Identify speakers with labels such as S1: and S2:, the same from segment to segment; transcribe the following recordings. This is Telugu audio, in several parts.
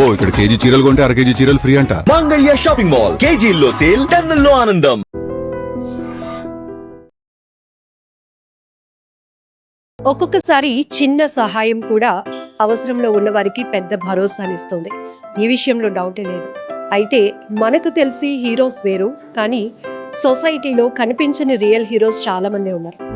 S1: అబ్బో ఇక్కడ కేజీ చీరలు కొంటే అర కేజీ చీరలు ఫ్రీ అంట.
S2: మంగళ్య షాపింగ్ మాల్ కేజీల్లో సేల్ టన్నుల్లో ఆనందం.
S3: ఒక్కొక్కసారి చిన్న సహాయం కూడా అవసరంలో ఉన్న వారికి పెద్ద భరోసానిస్తుంది. ఈ విషయంలో డౌటే లేదు. అయితే మనకు తెలిసి హీరోస్ వేరు కానీ సొసైటీలో కనిపించని రియల్ హీరోస్ చాలా మంది ఉన్నారు.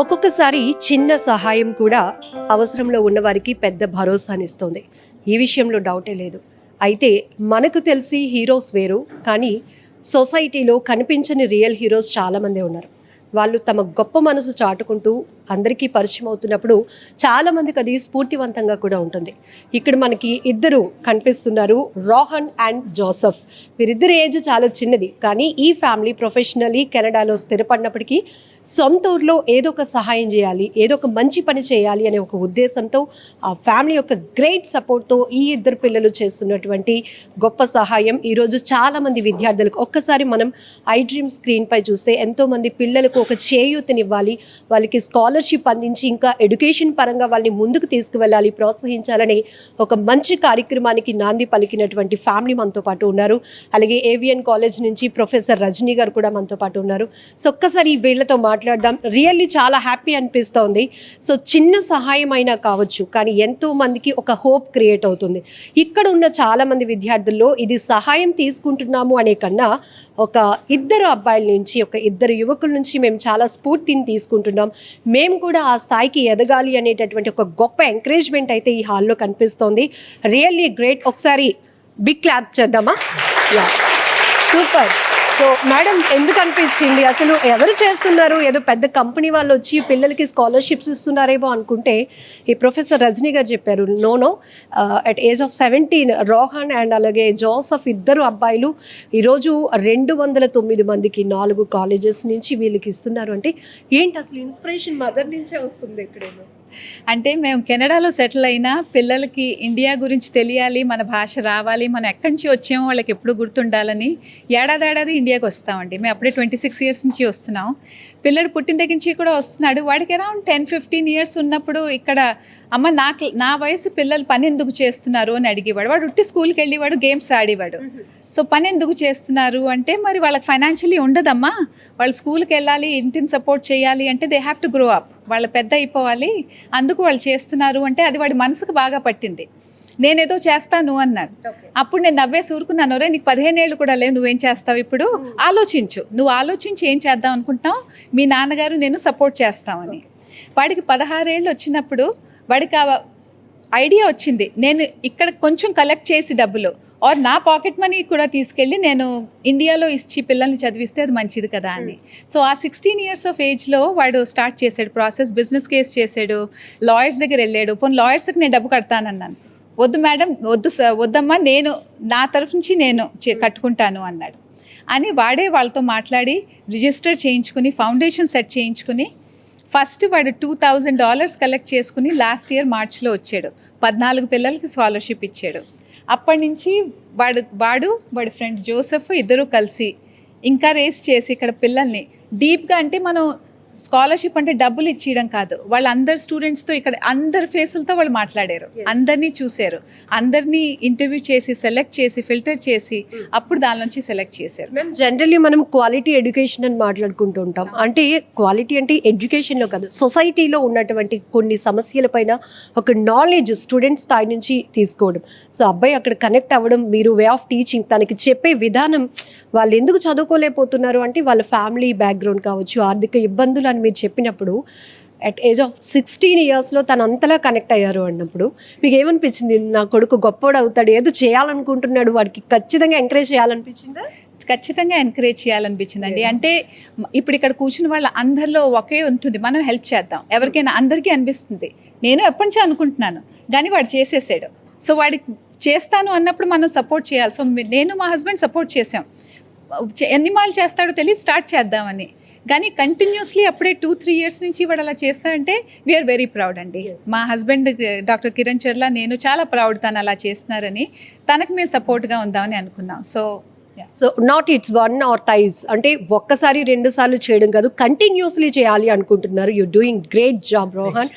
S3: ఒక్కొక్కసారి చిన్న సహాయం కూడా అవసరంలో ఉన్నవారికి పెద్ద భరోసానిస్తుంది. ఈ విషయంలో డౌటే లేదు. అయితే మనకు తెలిసి హీరోస్ వేరు కానీ సొసైటీలో కనిపించని రియల్ హీరోస్ చాలామందే ఉన్నారు. వాళ్ళు తమ గొప్ప మనసు చాటుకుంటూ అందరికీ పరిచయం అవుతున్నప్పుడు చాలామందికి అది స్ఫూర్తివంతంగా కూడా ఉంటుంది. ఇక్కడ మనకి ఇద్దరు కనిపిస్తున్నారు రోహన్ అండ్ జోసఫ్. వీరిద్దరి ఏజ్ చాలా చిన్నది కానీ ఈ ఫ్యామిలీ ప్రొఫెషనలీ కెనడాలో స్థిరపడినప్పటికీ సొంత ఊర్లో ఏదో ఒక సహాయం చేయాలి ఏదో ఒక మంచి పని చేయాలి అనే ఒక ఉద్దేశంతో ఆ ఫ్యామిలీ యొక్క గ్రేట్ సపోర్ట్తో ఈ ఇద్దరు పిల్లలు చేస్తున్నటువంటి గొప్ప సహాయం. ఈరోజు చాలామంది విద్యార్థులకు ఒక్కసారి మనం ఐ డ్రీమ్ స్క్రీన్పై చూస్తే ఎంతోమంది పిల్లలకు ఒక చేయూతనివ్వాలి వాళ్ళకి స్కాలర్షిప్ అందించి ఇంకా ఎడ్యుకేషన్ పరంగా వాళ్ళని ముందుకు తీసుకువెళ్ళాలి ప్రోత్సహించాలని ఒక మంచి కార్యక్రమానికి నాంది పలికినటువంటి ఫ్యామిలీ మనతో పాటు ఉన్నారు. అలాగే ఏవిఎన్ కాలేజ్ నుంచి ప్రొఫెసర్ రజనీ గారు కూడా మనతో పాటు ఉన్నారు. సో ఒక్కసారి వీళ్ళతో మాట్లాడదాం. రియల్లీ చాలా హ్యాపీ అనిపిస్తోంది. సో చిన్న సహాయం అయినా కావచ్చు కానీ ఎంతో మందికి ఒక హోప్ క్రియేట్ అవుతుంది. ఇక్కడ ఉన్న చాలా మంది విద్యార్థుల్లో ఇది సహాయం తీసుకుంటున్నాము అనే కన్నా ఒక ఇద్దరు అబ్బాయిల నుంచి ఒక ఇద్దరు యువకుల నుంచి మేము చాలా స్ఫూర్తిని తీసుకుంటున్నాం. మేము కూడా ఆ స్థాయికి ఎదగాలి అనేటటువంటి ఒక గొప్ప ఎంకరేజ్మెంట్ అయితే ఈ హాల్లో కనిపిస్తోంది. రియల్లీ గ్రేట్ ఒకసారి బిగ్ క్లాప్ చేద్దామా? యా సూపర్ సో మేడం ఎందుకు అనిపించింది? అసలు ఎవరు చేస్తున్నారు? ఏదో పెద్ద కంపెనీ వాళ్ళు వచ్చి పిల్లలకి స్కాలర్షిప్స్ ఇస్తున్నారేమో అనుకుంటే ఈ ప్రొఫెసర్ రజనీ గారు చెప్పారు no no at age of seventeen Rohan and అలాగే జోసఫ్ ఇద్దరు అబ్బాయిలు ఈరోజు రెండు వందల తొమ్మిది మందికి నాలుగు కాలేజెస్ నుంచి వీళ్ళకి ఇస్తున్నారు. అంటే ఏంటి అసలు ఇన్స్పిరేషన్ మదర్ నుంచే వస్తుంది ఎక్కడేమో
S4: అంటే మేము కెనడాలో సెటిల్ అయినా పిల్లలకి ఇండియా గురించి తెలియాలి మన భాష రావాలి మనం ఎక్కడి నుంచి వచ్చామో వాళ్ళకి ఎప్పుడు గుర్తుండాలని ఏడాది ఇండియాకి వస్తామండి. మేము అప్పుడే ట్వంటీ సిక్స్ ఇయర్స్ నుంచి వస్తున్నాం. పిల్లడు పుట్టిన దగ్గర నుంచి కూడా వస్తున్నాడు. వాడికి అరౌండ్ టెన్ ఫిఫ్టీన్ ఇయర్స్ ఉన్నప్పుడు ఇక్కడ అమ్మ నాకు నా వయసు పిల్లలు పని ఎందుకు చేస్తున్నారు అని అడిగేవాడు. వాడు ఉట్టి స్కూల్కి వెళ్ళేవాడు గేమ్స్ ఆడేవాడు. సో పని ఎందుకు చేస్తున్నారు అంటే మరి వాళ్ళకి ఫైనాన్షియలీ ఉండదమ్మా. వాళ్ళు స్కూల్కి వెళ్ళాలి ఇంటిని సపోర్ట్ చేయాలి అంటే they have to grow up వాళ్ళు పెద్ద అయిపోవాలి అందుకు వాళ్ళు చేస్తున్నారు అంటే అది వాడి మనసుకు బాగా పట్టింది. నేనేదో చేస్తాను అన్నాడు. అప్పుడు నేను నవ్వేసి ఊరుకున్నాను రే నీకు పదిహేను ఏళ్ళు కూడా లేవు నువ్వేం చేస్తావు ఇప్పుడు? ఆలోచించు. నువ్వు ఆలోచించి ఏం చేద్దాం అనుకుంటున్నావు? మీ నాన్నగారు నేను సపోర్ట్ చేస్తామని. వాడికి పదహారేళ్ళు వచ్చినప్పుడు వాడికి ఆ ఐడియా వచ్చింది. నేను ఇక్కడ కొంచెం కలెక్ట్ చేసి డబ్బులు. ఆర్ నా పాకెట్ మనీ కూడా తీసుకెళ్ళి నేను ఇండియాలో ఇచ్చి పిల్లల్ని చదివిస్తే అది మంచిది కదా అని. సో ఆ సిక్స్టీన్ ఇయర్స్ ఆఫ్ ఏజ్లో వాడు స్టార్ట్ చేశాడు ప్రాసెస్ బిజినెస్ కేస్ చేశాడు లాయర్స్ దగ్గర వెళ్ళాడు. పోనీ లాయర్స్కి నేను డబ్బు కడతానన్నాను. వద్దు మేడం వద్దు వద్దమ్మా నేను నా తరఫు నుంచి నేను చే- కట్టుకుంటాను అన్నాడు. అని వాడే వాళ్ళతో మాట్లాడి రిజిస్టర్ చేయించుకుని ఫౌండేషన్ సెట్ చేయించుకుని ఫస్ట్ వాడు టూ థౌజండ్ డాలర్స్ కలెక్ట్ చేసుకుని లాస్ట్ ఇయర్ మార్చ్లో వచ్చాడు. పద్నాలుగు పిల్లలకి స్కాలర్షిప్ ఇచ్చాడు. అప్పటి నుంచి వాడు వాడు వాడి ఫ్రెండ్ జోసెఫ్ ఇద్దరు కలిసి ఇంకా రేస్ చేసి ఇక్కడ పిల్లల్ని డీప్గా అంటే మనం స్కాలర్షిప్ అంటే డబ్బులు ఇచ్చేయడం కాదు. వాళ్ళ అందరు స్టూడెంట్స్తో ఇక్కడ అందరి ఫేసులతో వాళ్ళు మాట్లాడారు. అందరినీ చూశారు. అందరినీ ఇంటర్వ్యూ చేసి సెలెక్ట్ చేసి ఫిల్టర్ చేసి అప్పుడు దాని నుంచి సెలెక్ట్ చేశారు.
S3: మేము జనరల్లీ మనం క్వాలిటీ ఎడ్యుకేషన్ అని మాట్లాడుకుంటూ ఉంటాం. అంటే క్వాలిటీ అంటే ఎడ్యుకేషన్లో కాదు సొసైటీలో ఉన్నటువంటి కొన్ని సమస్యలపైన ఒక నాలెడ్జ్ స్టూడెంట్ స్థాయి నుంచి తీసుకోవడం. సో అబ్బాయి అక్కడ కనెక్ట్ అవ్వడం మీరు వే ఆఫ్ టీచింగ్ తనకి చెప్పే విధానం వాళ్ళు ఎందుకు చదువుకోలేకపోతున్నారు అంటే వాళ్ళ ఫ్యామిలీ బ్యాక్గ్రౌండ్ కావచ్చు ఆర్థిక ఇబ్బందులు అని మీరు చెప్పినప్పుడు అట్ ఏజ్ ఆఫ్ సిక్స్టీన్ ఇయర్స్లో తను అంతలా కనెక్ట్ అయ్యారు అన్నప్పుడు మీకు ఏమనిపించింది? నా కొడుకు గొప్పోడు అవుతాడు ఏదో చేయాలనుకుంటున్నాడు వాడికి ఖచ్చితంగా ఎంకరేజ్ చేయాలనిపించిందా?
S4: ఖచ్చితంగా ఎంకరేజ్ చేయాలనిపించిందండి. అంటే మ- ఇప్పుడు ఇక్కడ కూర్చున్న వాళ్ళ అందరిలో ఒకే ఉంటుంది మనం హెల్ప్ చేద్దాం. ఎవరికైనా అందరికీ అనిపిస్తుంది. నేను ఎప్పటి నుంచో అనుకుంటున్నాను కానీ వాడు చేసేసాడు. సో వాడికి చేస్తాను అన్నప్పుడు మనం సపోర్ట్ చేయాలి. సో నేను మా హస్బెండ్ సపోర్ట్ చేసాం ఎన్ని మాలు చేస్తాడో తెలియదు స్టార్ట్ చేద్దామని. కానీ కంటిన్యూస్లీ అప్పుడే టూ త్రీ ఇయర్స్ నుంచి వాడు అలా చేస్తాడంటే వీఆర్ వెరీ ప్రౌడ్ అండి. మా హస్బెండ్ డాక్టర్ కిరణ్ చర్ల నేను చాలా ప్రౌడ్ తను అలా చేస్తున్నారని తనకు మేము సపోర్ట్గా ఉందామని అనుకున్నాం. So
S3: so not it's one or twice అంటే ఒక్కసారి రెండు సార్లు చేయడం కాదు కంటిన్యూస్లీ చేయాలి అనుకుంటున్నారు. You doing great job Rohan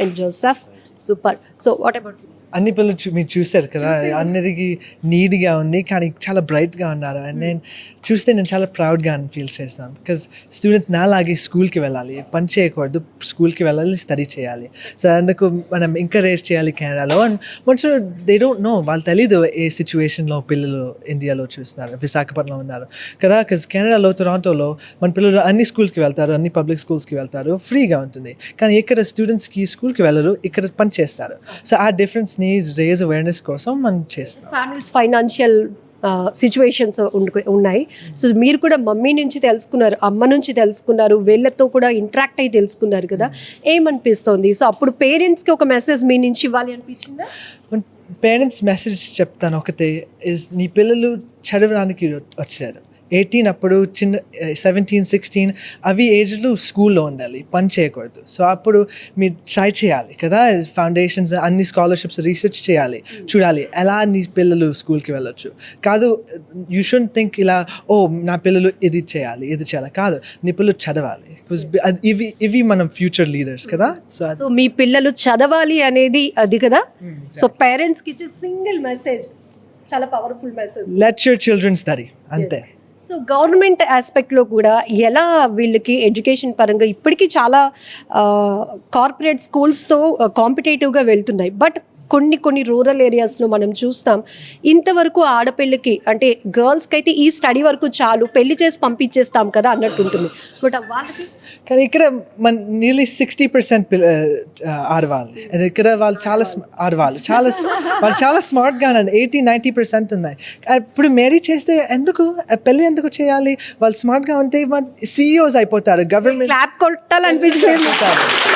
S3: and Joseph super so what about
S5: అన్ని పిల్లలు చూ- మీరు చూశారు కదా అందరికి నీట్గా ఉంది కానీ చాలా బ్రైట్గా ఉన్నారు. అండ్ నేను చూస్తే నేను చాలా ప్రౌడ్గా ఫీల్ చేస్తాను బికాజ్ స్టూడెంట్స్ నాలాగే స్కూల్కి వెళ్ళాలి. పని చేయకూడదు. స్కూల్కి వెళ్ళాలి స్టడీ చేయాలి. సో అందుకు మనం ఎంకరేజ్ చేయాలి కెనడాలో అండ్ మనుషులు దే డోంట్ నో వాళ్ళు తెలీదు ఏ సిచ్యువేషన్లో పిల్లలు ఇండియాలో చూస్తున్నారు. విశాఖపట్నంలో ఉన్నారు. కదా? బికాజ్ కెనడాలో టొరాంటోలో మన పిల్లలు అన్ని స్కూల్స్కి వెళ్తారు. అన్ని పబ్లిక్ స్కూల్స్కి వెళ్తారు. ఫ్రీగా ఉంటుంది. కానీ ఇక్కడ స్టూడెంట్స్కి స్కూల్కి వెళ్ళరు. ఇక్కడ పని చేస్తారు. సో ఆ డిఫరెన్స్ని రేజ్ అవేర్నెస్ కోసం మనం చేస్తున్నాం.
S3: ఫ్యామిలీస్ ఫైనాన్షియల్ సిచ్యువేషన్స్ ఉన్నాయి. సో మీరు కూడా మమ్మీ నుంచి తెలుసుకున్నారు అమ్మ నుంచి తెలుసుకున్నారు వీళ్ళతో కూడా ఇంట్రాక్ట్ అయ్యి తెలుసుకున్నారు కదా. ఏమనిపిస్తోంది? సో అప్పుడు పేరెంట్స్కి ఒక మెసేజ్ మీ నుంచి ఇవ్వాలి అనిపించిందా?
S5: పేరెంట్స్ మెసేజ్ చెప్తాను ఒకటే ఇస్ నీ పిల్లలు చదవడానికి వచ్చారు. ఎయిటీన్ అప్పుడు చిన్న సెవెంటీన్ సిక్స్టీన్ అవి ఏజ్లో స్కూల్లో ఉండాలి పని చేయకూడదు. సో అప్పుడు మీరు ట్రై చేయాలి కదా ఫౌండేషన్స్ అన్ని స్కాలర్షిప్స్ రీసెర్చ్ చేయాలి చూడాలి ఎలా నీ పిల్లలు స్కూల్కి వెళ్ళొచ్చు. కాదు యూ షుడ్ థింక్ ఇలా ఓ నా పిల్లలు ఇది చేయాలి ఇది చేయాలి. కాదు నీ పిల్లలు చదవాలి. అది- ఇవి ఇవి మనం ఫ్యూచర్ లీడర్స్ కదా సో
S3: సో మీ పిల్లలు చదవాలి అనేది అది కదా? సో పేరెంట్స్కి ఇచ్చే సింగిల్ మెసేజ్ చాలా powerful message
S5: let your children study అంతే.
S3: సో గవర్నమెంట్ ఆస్పెక్ట్లో కూడా ఎలా వీళ్ళకి ఎడ్యుకేషన్ పరంగా ఇప్పటికీ చాలా కార్పొరేట్ స్కూల్స్తో కాంపిటేటివ్గా వెళ్తున్నాయి. బట్ కొన్ని కొన్ని రూరల్ ఏరియాస్లో మనం చూస్తాం. ఇంతవరకు ఆడపిల్లకి అంటే గర్ల్స్కి అయితే ఈ స్టడీ వరకు చాలు పెళ్ళి చేసి పంపించేస్తాం కదా అన్నట్టు ఉంటుంది బట్ వాళ్ళకి
S5: కానీ ఇక్కడ మన నియర్లీ సిక్స్టీ పర్సెంట్ ఆడవాళ్ళు. ఇక్కడ వాళ్ళు చాలా ఆడవాళ్ళు. చాలా వాళ్ళు చాలా స్మార్ట్గా ఉన్నారు ఎయిటీ నైంటీ పర్సెంట్ ఉన్నాయి. ఇప్పుడు మ్యారీ చేస్తే ఎందుకు? పెళ్ళి ఎందుకు చేయాలి? వాళ్ళు స్మార్ట్గా ఉంటే సీఈఓస్ అయిపోతారు. Government
S3: clap కొట్టాలనిపించలేదు.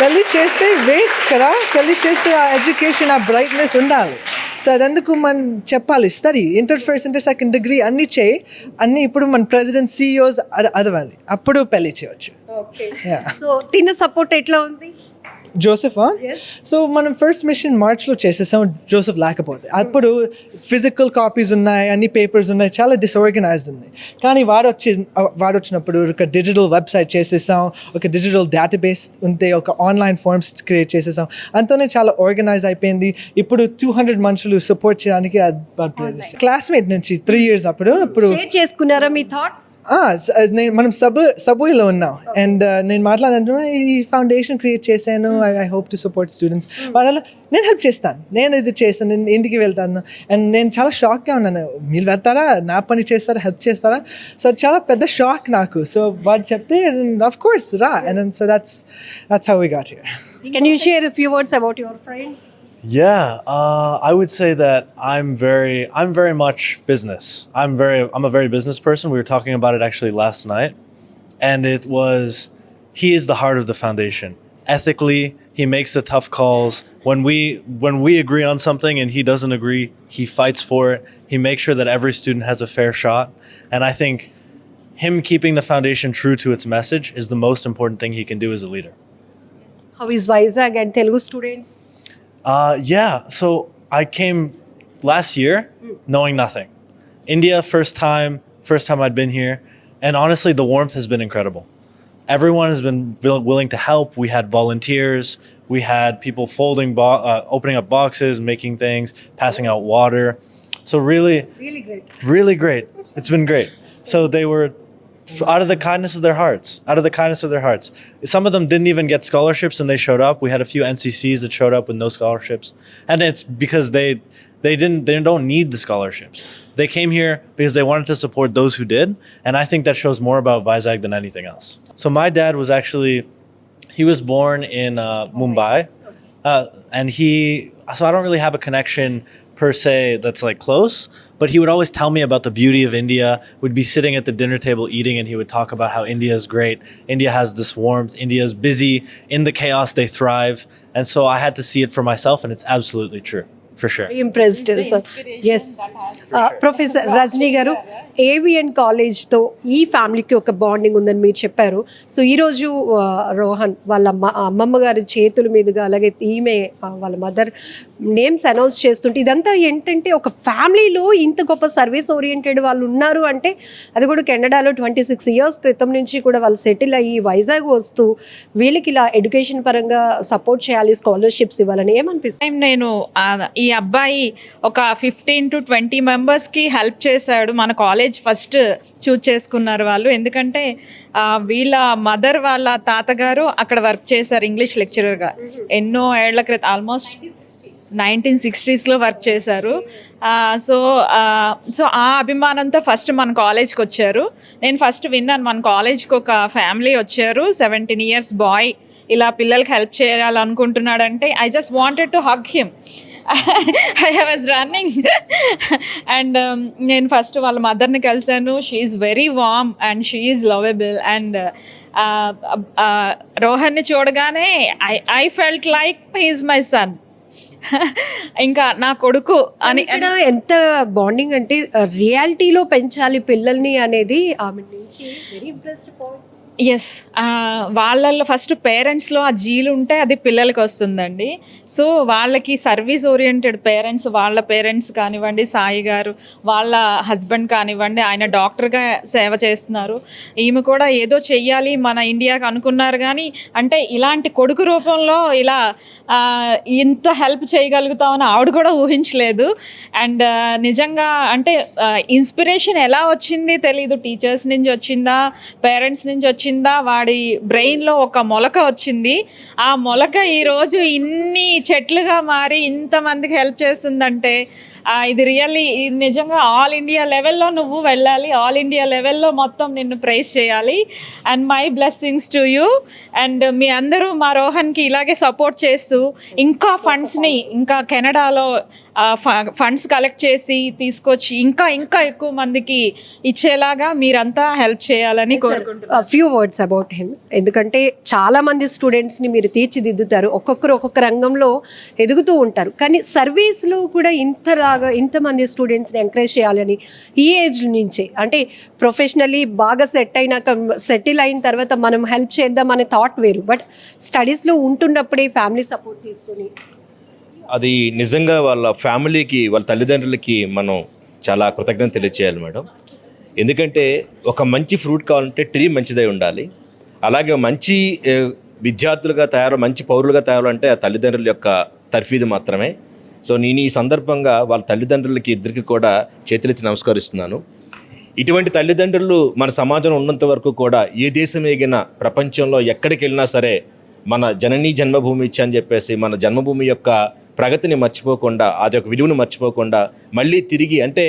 S5: పెళ్ళి చేస్తే వేస్ట్ కదా? పెళ్ళి చేస్తే ఆ ఎడ్యుకేషన్ ఆ బ్రైట్నెస్ ఉండాలి. సో అదెందుకు మనం చెప్పాలి? Study inter first inter second degree అన్ని చేయి అన్ని ఇప్పుడు మన ప్రెసిడెంట్ సీఈఓస్ అదవాలి అప్పుడు పెళ్ళి చేయవచ్చు.
S3: సో తిన్న సపోర్ట్ ఎట్లా ఉంది?
S5: జోసెఫా సో మనం ఫస్ట్ మిషన్ మార్చ్లో చేసేసాం జోసెఫ్ లేకపోతే. అప్పుడు ఫిజికల్ కాపీస్ ఉన్నాయి అన్ని పేపర్స్ ఉన్నాయి చాలా డిస్ఆర్గనైజ్డ్ ఉంది కానీ వాడు వచ్చి వాడు వచ్చినప్పుడు ఒక డిజిటల్ వెబ్సైట్ చేసేసాం ఒక డిజిటల్ డేటాబేస్ ఉంటే ఒక ఆన్లైన్ ఫార్మ్స్ క్రియేట్ చేసేసాం. అంతనే చాలా ఆర్గనైజ్ అయిపోయింది. ఇప్పుడు టూ హండ్రెడ్ మనుషులు సపోర్ట్ చేయడానికి క్లాస్మేట్ నుంచి త్రీ ఇయర్స్ అప్పుడు ఇప్పుడు
S3: చేసుకున్నారా మీ థాట్
S5: మనం సబ్ సబ్వేలో ఉన్నాం అండ్ నేను మాట్లాడుతున్నా ఈ ఫౌండేషన్ క్రియేట్ చేశాను I I hope to support students వాళ్ళ నేను హెల్ప్ చేస్తాను నేను ఇది చేస్తాను నేను ఇంటికి వెళ్తాను అండ్ నేను చాలా షాక్గా ఉన్నాను మీరు వెళ్తారా నా పని చేస్తారా హెల్ప్ చేస్తారా సో చాలా పెద్ద షాక్ నాకు సో వాళ్ళు చెప్తే ఆఫ్ కోర్స్ రా and so that's that's how we got here
S3: can you share few words about your friend
S6: Yeah, uh, I would say that I'm very, I'm very much business. I'm very, I'm a very business person. We were talking about it actually last night, and it was, he is the heart of the foundation. Ethically, he makes the tough calls. When we when we agree on something and he doesn't agree, he fights for it. He makes sure that every student has a fair shot. And I think him keeping the foundation true to its message is the most important thing he can do as a leader.
S3: How is Vizag and Telugu students?
S6: Uh, yeah. So I came last year knowing nothing. India, first time, first time I'd been here. And honestly, the warmth has been incredible. Everyone has been willing to help. We had volunteers. We had people folding, uh, opening up boxes, making things, passing out water. So really,
S3: really great.
S6: Really great. It's been great. So they were out of the kindness of their hearts, out of the kindness of their hearts. Some of them didn't even get scholarships and they showed up. We had a few NCCs that showed up with no scholarships. And it's because they they didn't they don't need the scholarships. They came here because they wanted to support those who did, and I think that shows more about Vizag than anything else. So my dad was actually he was born in uh, Mumbai, uh, and he, so I don't really have a connection per se that's like close, but he would always tell me about the beauty of India. We'd be sitting at the dinner table eating, and he would talk about how India is great. India has this warmth. India is busy. In the chaos, they thrive. And so I had to see it for myself, and it's absolutely true. For sure.
S3: Impressed. Yes. Uh. Professor Rajni Garu, AVN కాలేజ్తో ఈ ఫ్యామిలీకి ఒక బాండింగ్ ఉందని మీరు చెప్పారు. సో ఈరోజు రోహన్ వాళ్ళ అమ్మ అమ్మమ్మ గారి చేతుల మీదుగా అలాగే ఈమె వాళ్ళ మదర్ నేమ్స్ అనౌన్స్ చేస్తుంటే ఇదంతా ఏంటంటే ఒక ఫ్యామిలీలో ఇంత గొప్ప సర్వీస్ ఓరియంటెడ్ వాళ్ళు ఉన్నారు అంటే అది కూడా కెనడాలో ట్వంటీ సిక్స్ ఇయర్స్ క్రితం నుంచి కూడా వాళ్ళు సెటిల్ అయ్యి వైజాగ్ వస్తూ వీళ్ళకి ఇలా ఎడ్యుకేషన్ పరంగా సపోర్ట్ చేయాలి స్కాలర్షిప్స్ ఇవ్వాలని ఏమనిపిస్తుంది?
S7: నేను ఈ అబ్బాయి ఒక ఫిఫ్టీన్ టు ట్వంటీ మెంబర్స్కి హెల్ప్ చేశాడు. మన కాలేజ్ ఫస్ట్ చూజ్ చేసుకున్నారు వాళ్ళు. ఎందుకంటే వీళ్ళ మదర్ వాళ్ళ తాతగారు అక్కడ వర్క్ చేశారు ఇంగ్లీష్ లెక్చరర్గా ఎన్నో ఏళ్ళ క్రితం ఆల్మోస్ట్ నైన్టీన్ సిక్స్టీస్లో వర్క్ చేశారు. సో సో ఆ అభిమానంతో ఫస్ట్ మన కాలేజ్కి వచ్చారు. నేను ఫస్ట్ విన్నాను మన కాలేజ్కి ఒక ఫ్యామిలీ వచ్చారు సెవెంటీన్ ఇయర్స్ బాయ్. ఇలా పిల్లలకి help చేయాలనుకుంటున్నాడంటే I just wanted to hug him. I was running and నేను ఫస్ట్ వాళ్ళ మదర్ని కలిశాను. She's very warm and she's lovable and రోహన్ని చూడగానే I I felt like he's my son ఇంకా నా కొడుకు అని
S3: ఎంత బాండింగ్ అంటే uh, రియాలిటీలో పెంచాలి పిల్లల్ని అనేది ఆమె నుంచి. వెరీ ఇంప్రెస్డ్ పాయింట్
S7: ఎస్ వాళ్ళల్లో ఫస్ట్ పేరెంట్స్లో ఆ జీలు ఉంటే అది పిల్లలకి వస్తుందండి. సో వాళ్ళకి సర్వీస్ ఓరియంటెడ్ పేరెంట్స్ వాళ్ళ పేరెంట్స్ కానివ్వండి సాయి గారు వాళ్ళ హస్బెండ్ కానివ్వండి ఆయన డాక్టర్గా సేవ చేస్తున్నారు. ఈమె కూడా ఏదో చెయ్యాలి మన ఇండియాకి అనుకున్నారు కానీ అంటే ఇలాంటి కొడుకు రూపంలో ఇలా ఇంత హెల్ప్ చేయగలుగుతామని ఆవిడ కూడా ఊహించలేదు. అండ్ నిజంగా అంటే ఇన్స్పిరేషన్ ఎలా వచ్చింది తెలీదు. టీచర్స్ నుంచి వచ్చిందా? పేరెంట్స్ నుంచి వచ్చిందా వాడి బ్రెయిన్లో ఒక మొలక వచ్చింది. ఆ మొలక ఈరోజు ఇన్ని చెట్లుగా మారి ఇంతమందికి హెల్ప్ చేస్తుందంటే ఇది రియల్లీ ఇది నిజంగా ఆల్ ఇండియా లెవెల్లో నువ్వు వెళ్ళాలి. ఆల్ ఇండియా లెవెల్లో మొత్తం నిన్ను ప్రైజ్ చేయాలి. And my blessings to you and మీ అందరూ మా రోహన్కి ఇలాగే సపోర్ట్ చేస్తూ ఇంకా ఫండ్స్ని ఇంకా కెనడాలో ఫండ్స్ కలెక్ట్ చేసి తీసుకొచ్చి ఇంకా ఇంకా ఎక్కువ మందికి ఇచ్చేలాగా మీరంతా హెల్ప్ చేయాలని కోరుకుంటున్నాను
S3: ఫ్యూ వర్డ్స్ అబౌట్ హిమ్ ఎందుకంటే చాలా మంది స్టూడెంట్స్ని మీరు తీర్చిదిద్దుతారు. ఒక్కొక్కరు ఒక్కొక్క రంగంలో ఎదుగుతూ ఉంటారు. కానీ సర్వీస్లో కూడా ఇంతలాగా ఇంతమంది స్టూడెంట్స్ని ఎంకరేజ్ చేయాలని ఈ ఏజ్ నుంచే అంటే ప్రొఫెషనల్లీ బాగా సెట్ అయినాక సెటిల్ అయిన తర్వాత మనం హెల్ప్ చేద్దాం అనే థాట్ వేరు బట్ స్టడీస్లో ఉంటున్నప్పుడే ఫ్యామిలీ సపోర్ట్ తీసుకొని
S8: అది నిజంగా వాళ్ళ ఫ్యామిలీకి వాళ్ళ తల్లిదండ్రులకి మనం చాలా కృతజ్ఞత తెలియచేయాలి మేడం. ఎందుకంటే ఒక మంచి ఫ్రూట్ కావాలంటే ట్రీ మంచిదై ఉండాలి. అలాగే మంచి విద్యార్థులుగా తయారు మంచి పౌరులుగా తయారంటే ఆ తల్లిదండ్రుల యొక్క తర్ఫీదు మాత్రమే. సో నేను ఈ సందర్భంగా వాళ్ళ తల్లిదండ్రులకి ఇద్దరికి కూడా చేతులెత్తి నమస్కరిస్తున్నాను. ఇటువంటి తల్లిదండ్రులు మన సమాజంలో ఉన్నంత వరకు కూడా ఏ దేశం ఎగినా ప్రపంచంలో ఎక్కడికి వెళ్ళినా సరే మన జననీ జన్మభూమి ఇచ్చి అని చెప్పేసి మన జన్మభూమి యొక్క ప్రగతిని మర్చిపోకుండా అది ఒక విలువను మర్చిపోకుండా మళ్ళీ తిరిగి అంటే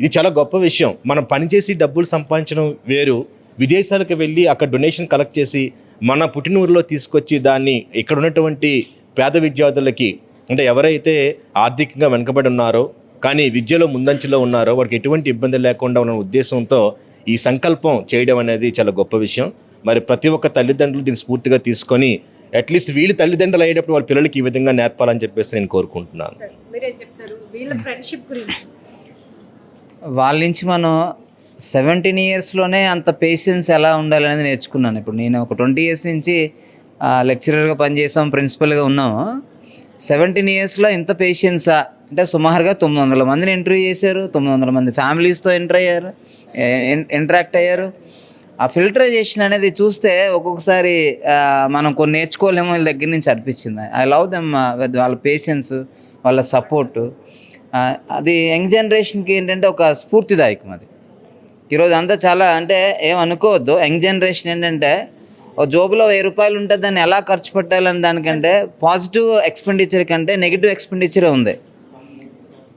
S8: ఇది చాలా గొప్ప విషయం. మనం పనిచేసి డబ్బులు సంపాదించడం వేరు. విదేశాలకు వెళ్ళి అక్కడ డొనేషన్ కలెక్ట్ చేసి మన పుట్టినూరులో తీసుకొచ్చి దాన్ని ఇక్కడ ఉన్నటువంటి పేద విద్యార్థులకి అంటే ఎవరైతే ఆర్థికంగా వెనుకబడి ఉన్నారో కానీ విద్యలో ముందంచులో ఉన్నారో వాడికి ఎటువంటి ఇబ్బంది లేకుండా ఉన్న ఉద్దేశంతో ఈ సంకల్పం చేయడం అనేది చాలా గొప్ప విషయం. మరి ప్రతి ఒక్క తల్లిదండ్రులు దీన్ని స్ఫూర్తిగా తీసుకొని అట్లీస్ట్ వీళ్ళు తల్లిదండ్రులు అయ్యేటప్పుడు వాళ్ళ పిల్లలకి ఈ విధంగా నేర్పాలని చెప్పేసి నేను కోరుకుంటున్నాను.
S3: మీరేం చెప్తారు? వీళ్ళ ఫ్రెండ్షిప్ గురించి.
S9: వాళ్ళ నుంచి మనం సెవెంటీన్ ఇయర్స్లోనే అంత పేషెన్స్ ఎలా ఉండాలనేది నేర్చుకున్నాను. ఇప్పుడు నేను ఒక ట్వంటీ ఇయర్స్ నుంచి లెక్చరర్గా పనిచేసాం ప్రిన్సిపల్గా ఉన్నాము సెవెంటీన్ ఇయర్స్లో ఇంత పేషెన్సా అంటే సుమారుగా తొమ్మిది వందల మందిని ఇంటర్వ్యూ చేశారు తొమ్మిది వందల మంది ఫ్యామిలీస్తో ఎంటర్ అయ్యారు ఇంటరాక్ట్ అయ్యారు. ఆ ఫిల్టరైజేషన్ అనేది చూస్తే ఒక్కొక్కసారి మనం కొన్ని నేర్చుకోలేమో వీళ్ళ దగ్గర నుంచి అనిపించింది. ఐ లవ్ దెమ్ వాళ్ళ పేషెన్స్ వాళ్ళ సపోర్టు. అది యంగ్ జనరేషన్కి ఏంటంటే ఒక స్ఫూర్తిదాయకం అది. ఈరోజు అంతా చాలా అంటే ఏమనుకోవద్దు యంగ్ జనరేషన్ ఏంటంటే ఓ జోబులో వెయ్యి రూపాయలు ఉంటే దాన్ని ఎలా ఖర్చు పెట్టాలని దానికంటే పాజిటివ్ ఎక్స్పెండిచర్ కంటే నెగిటివ్ ఎక్స్పెండిచరే ఉంది.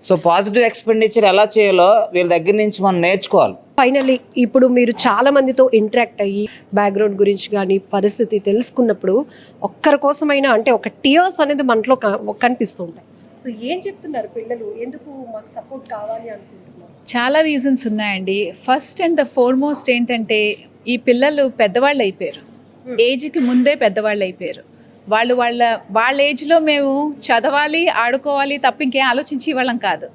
S9: సో పాజిటివ్ ఎక్స్పెండిచర్ ఎలా చేయాలో వీళ్ళ దగ్గర నుంచి మనం నేర్చుకోవాలి.
S3: ఫైనల్లీ ఇప్పుడు మీరు చాలా మందితో ఇంటరాక్ట్ అయ్యి బ్యాక్గ్రౌండ్ గురించి కానీ పరిస్థితి తెలుసుకున్నప్పుడు ఒక్కరి కోసమైనా అంటే ఒక టియర్స్ అనేది మనలో క- కనిపిస్తుంటాయి సో ఏం చెప్తున్నారు పిల్లలు? ఎందుకు మాకు సపోర్ట్ కావాలి అనుకుంటున్నారు?
S4: చాలా రీజన్స్ ఉన్నాయండి. ఫస్ట్ అండ్ ద ఫోర్మోస్ట్ ఏంటంటే ఈ పిల్లలు పెద్దవాళ్ళు అయిపోయారు. ఏజ్కి ముందే పెద్దవాళ్ళు అయిపోయారు. వాళ్ళు వాళ్ళ వాళ్ళ ఏజ్లో మేము చదవాలి ఆడుకోవాలి తప్ప ఇంకేం ఆలోచించి వాళ్ళం కాదు.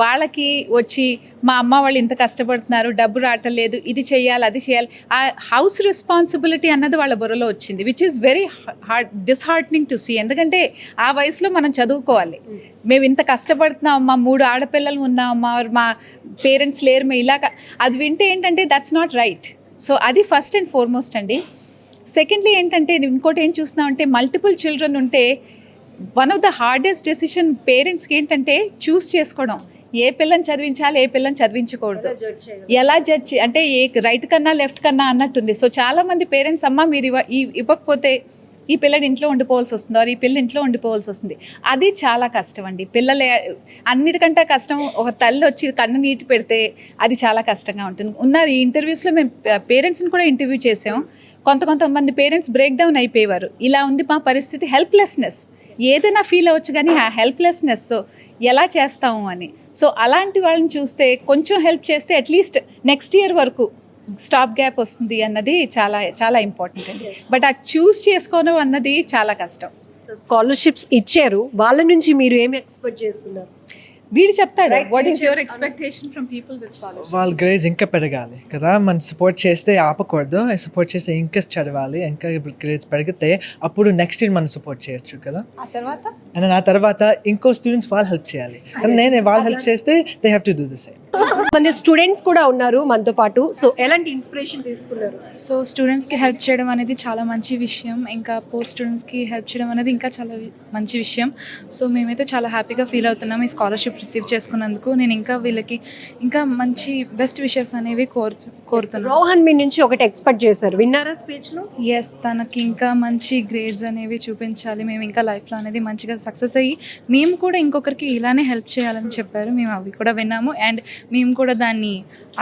S4: వాళ్ళకి వచ్చి మా అమ్మ వాళ్ళు ఇంత కష్టపడుతున్నారు డబ్బు రావటం లేదు ఇది చేయాలి అది చేయాలి. ఆ హౌస్ రెస్పాన్సిబిలిటీ అన్నది వాళ్ళ బుర్రలో వచ్చింది which is very heart disheartening to see ఎందుకంటే ఆ వయసులో మనం చదువుకోవాలి. మేము ఇంత కష్టపడుతున్నాం మా మూడు ఆడపిల్లలు ఉన్నాం మా మా పేరెంట్స్ లేరు మేము ఇలా అది వింటే ఏంటంటే దట్స్ నాట్ రైట్ సో అది ఫస్ట్ అండ్ ఫార్మోస్ట్ అండి. సెకండ్లీ ఏంటంటే ఇంకోటి ఏం చూస్తున్నామంటే మల్టిపుల్ చిల్డ్రన్ ఉంటే one of the hardest decision పేరెంట్స్కి ఏంటంటే చూస్ చేసుకోవడం. ఏ పిల్లని చదివించాలి ఏ పిల్లని చదివించకూడదు. ఎలా జడ్జ్ అంటే ఏ రైట్ కన్నా లెఫ్ట్ కన్నా అన్నట్టుంది. సో చాలామంది పేరెంట్స్ అమ్మ మీరు ఇవ్వ ఈ- ఇవ్వకపోతే ఈ పిల్లడు ఇంట్లో ఉండిపోవాల్సి వస్తుంది ఆర్ ఈ పిల్ల ఇంట్లో ఉండిపోవాల్సి వస్తుంది. అది చాలా కష్టం అండి. పిల్లలు అన్నిటికంటే కష్టం ఒక తల్లి వచ్చి కన్ను నీటి పెడితే అది చాలా కష్టంగా ఉంటుంది. ఉన్నారు ఈ ఇంటర్వ్యూస్లో మేము పేరెంట్స్ని కూడా ఇంటర్వ్యూ చేసాం. కొంత కొంతమంది పేరెంట్స్ బ్రేక్ డౌన్ అయిపోయేవారు. ఇలా ఉంది మా పరిస్థితి హెల్ప్లెస్నెస్ ఏదైనా ఫీల్ అవ్వచ్చు కానీ ఆ హెల్ప్లెస్నెస్ ఎలా చేస్తాము అని. సో అలాంటి వాళ్ళని చూస్తే కొంచెం హెల్ప్ చేస్తే అట్లీస్ట్ నెక్స్ట్ ఇయర్ వరకు స్టాప్ గ్యాప్ వస్తుంది అన్నది చాలా చాలా ఇంపార్టెంట్ అండి. బట్ ఆ చూస్ చేసుకోవడం అన్నది చాలా కష్టం.
S3: స్కాలర్షిప్స్ ఇచ్చారు. వాళ్ళ నుంచి మీరు ఏమి ఎక్స్పెక్ట్ చేస్తున్నారు?
S4: వీడు చెప్తాడు what is your expectation from people with scholarship
S5: వాళ్ళ గ్రేడ్స్ ఇంకా పెరగాలి కదా. మనం సపోర్ట్ చేస్తే ఆపకూడదు. సపోర్ట్ చేస్తే ఇంకా చదవాలి ఇంకా గ్రేడ్స్ పెరిగితే అప్పుడు నెక్స్ట్ ఇయర్ మనం సపోర్ట్ చేయొచ్చు కదా.
S4: ఆ తర్వాత?
S5: అండ్ ఆ తర్వాత ఇంకో స్టూడెంట్స్ వాళ్ళు హెల్ప్ చేయాలి. కానీ నేను వాళ్ళు హెల్ప్ చేస్తే they have to do the same
S3: మంది స్టూడెంట్స్ కూడా ఉన్నారు మనతో పాటు. సో ఎలాంటి ఇన్స్పిరేషన్ తీసుకున్నారు?
S10: సో స్టూడెంట్స్కి హెల్ప్ చేయడం అనేది చాలా మంచి విషయం. ఇంకా పోస్ట్ స్టూడెంట్స్కి హెల్ప్ చేయడం అనేది ఇంకా చాలా మంచి విషయం. సో మేమైతే చాలా హ్యాపీగా ఫీల్ అవుతున్నాం ఈ స్కాలర్షిప్ రిసీవ్ చేసుకున్నందుకు. నేను ఇంకా వీళ్ళకి ఇంకా మంచి బెస్ట్ విషెస్ అనేవి కోరుచు కోరుతున్నాను.
S3: రోహన్ మీ నుంచి ఒకటి ఎక్స్పెక్ట్ చేశారు. విన్నారా స్పీచ్లో?
S10: ఎస్ తనకి ఇంకా మంచి గ్రేడ్స్ అనేవి చూపించాలి. మేము ఇంకా లైఫ్లో అనేది మంచిగా సక్సెస్ అయ్యి మేము కూడా ఇంకొకరికి ఇలానే హెల్ప్ చేయాలని చెప్పారు. మేము అవి కూడా విన్నాము. అండ్ మేము కూడా దాన్ని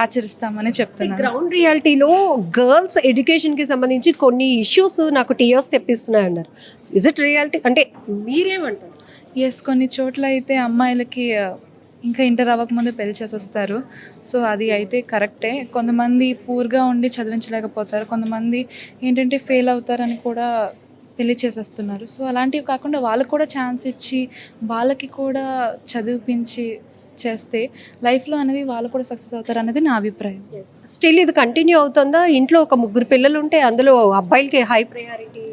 S10: ఆచరిస్తామని చెప్తున్నాను.
S3: గ్రౌండ్ రియాలిటీలో గర్ల్స్ ఎడ్యుకేషన్కి సంబంధించి కొన్ని ఇష్యూస్ నాకు టీఎస్ తెప్పిస్తున్నాయి అన్నారు ఇజ్ ఇట్ రియాలిటీ అంటే మీరేమంటారు?
S10: ఎస్ కొన్ని చోట్ల అయితే అమ్మాయిలకి ఇంకా ఇంటర్ అవ్వకముందే పెళ్ళి చేసేస్తారు. సో అది అయితే కరెక్టే. కొంతమంది పూర్గా ఉండి చదివించలేకపోతారు. కొంతమంది ఏంటంటే ఫెయిల్ అవుతారని కూడా పెళ్ళి చేసేస్తున్నారు. సో అలాంటివి కాకుండా వాళ్ళకు కూడా ఛాన్స్ ఇచ్చి వాళ్ళకి కూడా చదివిపించి చేస్తే లైఫ్లో అనేది వాళ్ళు కూడా సక్సెస్ అవుతారు అనేది నా అభిప్రాయం.
S3: స్టిల్ ఇది కంటిన్యూ అవుతుందా? ఇంట్లో ఒక ముగ్గురు పిల్లలు ఉంటే అందులో అబ్బాయిలకి హై ప్రయారిటీ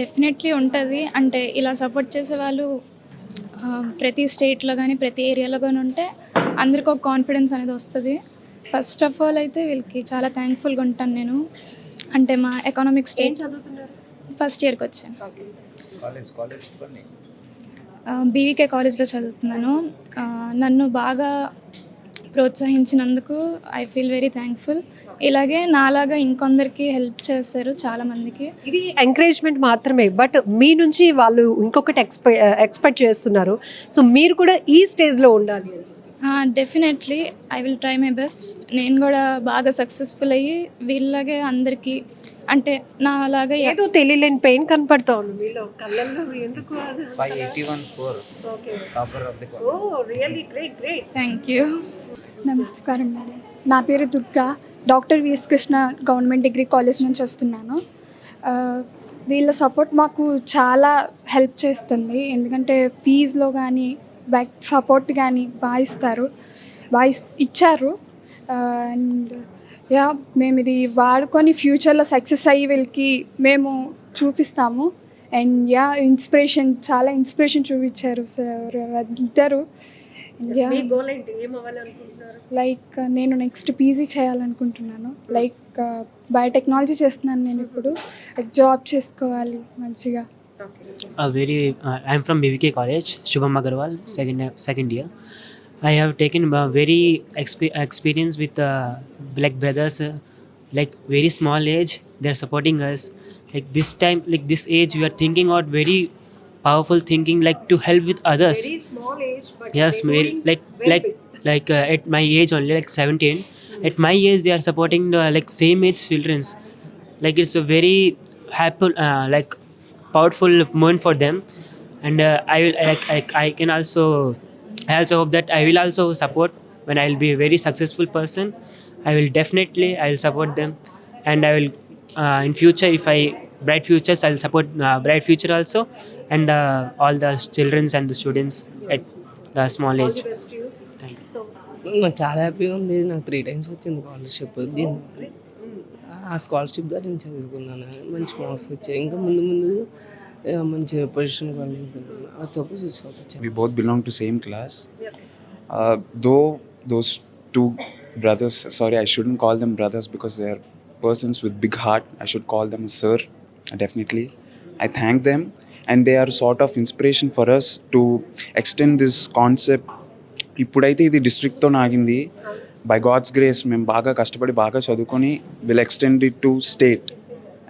S11: డెఫినెట్లీ ఉంటుంది. అంటే ఇలా సపోర్ట్ చేసే వాళ్ళు ప్రతి స్టేట్లో కానీ ప్రతి ఏరియాలో కానీ ఉంటే అందరికీ ఒక కాన్ఫిడెన్స్ అనేది వస్తుంది. ఫస్ట్ ఆఫ్ ఆల్ అయితే వీళ్ళకి చాలా థ్యాంక్ఫుల్గా ఉంటాను నేను. అంటే మా ఎకనామిక్ స్టేట్ ఫస్ట్ ఇయర్కి వచ్చాను. బీవీకే కాలేజ్లో చదువుతున్నాను. నన్ను బాగా ప్రోత్సహించినందుకు ఐ ఫీల్ వెరీ థ్యాంక్ఫుల్. ఇలాగే నాలాగా ఇంకొందరికి హెల్ప్ చేస్తారు చాలామందికి.
S3: ఇది ఎంకరేజ్మెంట్ మాత్రమే బట్ మీ నుంచి వాళ్ళు ఇంకొకటి ఎక్స్పె ఎక్స్పెక్ట్ చేస్తున్నారు. సో మీరు కూడా ఈ స్టేజ్లో ఉండాలి అని చెప్పి.
S11: Definitely I will try my best నేను కూడా బాగా సక్సెస్ఫుల్ అయ్యి వీళ్ళలాగే అందరికీ అంటే నా అలాగా
S3: ఏదో తెలియలేని పెయిన్ కనపడతా ఉంది మీలో కళ్ళల్లో ఎందుకు
S9: five eighty one score topper of the
S3: oh really great great
S11: thank you
S10: నమస్కారం మేడం నా పేరు Durga. Doctor VS Krishna government degree college నుంచి వస్తున్నాను. వీళ్ళ సపోర్ట్ మాకు చాలా హెల్ప్ చేస్తుంది. ఎందుకంటే ఫీజులో కానీ బ్యాక్ సపోర్ట్ కానీ బాగా ఇస్తారు బాగా ఇచ్చారు. అండ్ యా మేము ఇది వాడుకొని ఫ్యూచర్లో సక్సెస్ అయ్యి వీళ్ళకి మేము చూపిస్తాము. అండ్ యా ఇన్స్పిరేషన్ చాలా ఇన్స్పిరేషన్ చూపించారు సార్. ఇద్దరు లైక్ నేను నెక్స్ట్ పీజీ చేయాలనుకుంటున్నాను. లైక్ బయోటెక్నాలజీ చేస్తున్నాను నేను ఇప్పుడు. జాబ్ చేసుకోవాలి మంచిగా. Okay.
S12: A very. Uh, I'm from BVK College, Shubham Agarwal, second second year. I have taken a very exp- experience with uh, black brothers, uh, like very small age. They're supporting us. Like this time, like this age, we are thinking out very powerful thinking, like to help with others.
S3: Very small age, but
S12: yes, very, like like big. like uh, at my age only, like 17. Mm-hmm. At my age, they are supporting the like same age childrens. Like it's a very happy, uh, like powerful moment for them and uh, i will like I, I can also i also hope that i will also support when i will be a very successful person i will definitely i will support them and i will uh, in future if i bright futures. I'll support uh, bright future also, and uh, all the childrens and the students at the small age.
S13: నాకు చాలా హ్యాపీగా ఉంది నాకు త్రీ టైమ్స్ వచ్చింది స్కాలర్షిప్ దీని ఆ స్కాలర్షిప్ ద్వారా నేను చదువుకున్నాను మంచి మార్క్స్ వచ్చాయి ఇంకా ముందు ముందు ఆ, మంచి position
S1: we both belong to same class though those two brothers sorry I shouldn't call them brothers because they are persons with big heart I should call them sir definitely I thank them and they are sort of inspiration for us to extend this concept ఇప్పుడైతే ఇది డిస్ట్రిక్ట్తో నాగింది బై గాడ్స్ గ్రేస్ మేము బాగా కష్టపడి బాగా చదువుకొని will extend it to state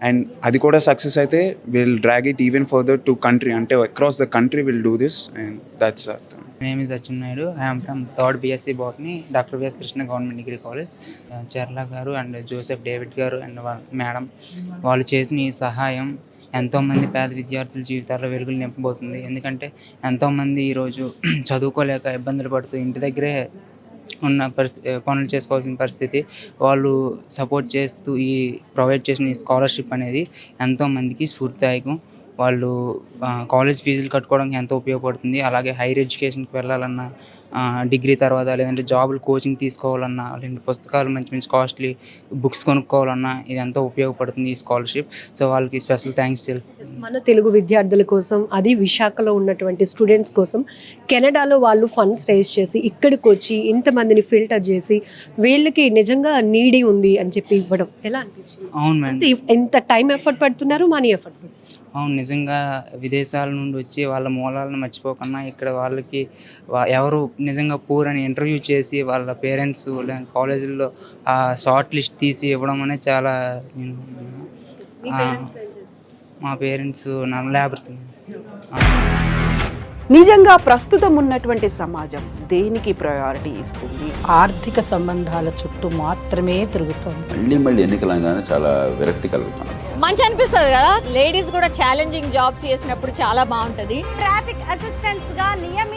S1: and అది కూడా సక్సెస్ అయితే will drag it even further to country అంటే across the country will do this and that's
S9: name is Atchen Naidu I'm from third BSc botany doctor BS Krishna government degree college Charla garu and Joseph David garu and వాళ్ళ మేడం వాళ్ళు చేసిన ఈ సహాయం ఎంతోమంది పేద విద్యార్థుల జీవితాల్లో వెలుగులు నింపబోతుంది. ఎందుకంటే ఎంతోమంది ఈరోజు చదువుకోలేక ఇబ్బందులు పడుతూ ఇంటి దగ్గరే ఉన్న పరిస్థితి పనులు చేసుకోవాల్సిన పరిస్థితి వాళ్ళు సపోర్ట్ చేస్తూ ఈ ప్రొవైడ్ చేసిన ఈ స్కాలర్షిప్ అనేది ఎంతోమందికి స్ఫూర్తిదాయకం. వాళ్ళు కాలేజ్ ఫీజులు కట్టుకోవడానికి ఎంతో ఉపయోగపడుతుంది. అలాగే హైయర్ ఎడ్యుకేషన్కి వెళ్ళాలన్నా డిగ్రీ తర్వాత లేదంటే జాబులు కోచింగ్ తీసుకోవాలన్నా లేదంటే పుస్తకాలు మంచి మంచి కాస్ట్లీ బుక్స్ కొనుక్కోవాలన్నా ఇది ఎంతో ఉపయోగపడుతుంది ఈ స్కాలర్షిప్. సో వాళ్ళకి స్పెషల్ థ్యాంక్స్
S3: మన తెలుగు విద్యార్థుల కోసం అది విశాఖలో ఉన్నటువంటి స్టూడెంట్స్ కోసం కెనడాలో వాళ్ళు ఫండ్స్ రేస్ చేసి ఇక్కడికి వచ్చి ఇంతమందిని ఫిల్టర్ చేసి వీళ్ళకి నిజంగా నీడి ఉంది అని చెప్పి ఇవ్వడం ఎలా అనిపించింది?
S9: అవును మేడం.
S3: ఎంత- ఎంత టైం ఎఫర్ట్ పడుతున్నారు మనీ ఎఫర్ట్ పడుతున్నారు?
S9: అవును నిజంగా విదేశాల నుండి వచ్చి వాళ్ళ మూలాలను మర్చిపోకుండా ఇక్కడ వాళ్ళకి ఎవరు నిజంగా పూర్ అని ఇంటర్వ్యూ చేసి వాళ్ళ పేరెంట్స్ కాలేజీల్లో ఆ షార్ట్ లిస్ట్ తీసి ఇవ్వడం అనేది చాలా మా పేరెంట్స్ నా లేబర్స్
S13: నిజంగా ప్రస్తుతం ఉన్నటువంటి సమాజం దేనికి ప్రయారిటీ ఇస్తుంది?
S7: ఆర్థిక సంబంధాల చుట్టూ మాత్రమే తిరుగుతోంది.
S2: మళ్ళీ మళ్ళీ ఎన్నికలంగానే చాలా విరక్తి కలుగుతున్నాను
S11: మంచి అనిపిస్తుంది కదా? లేడీస్ కూడా ఛాలెంజింగ్ జాబ్స్ చేసినప్పుడు చాలా బాగుంటది.
S10: ట్రాఫిక్ అసిస్టెంట్స్గా నియమించిన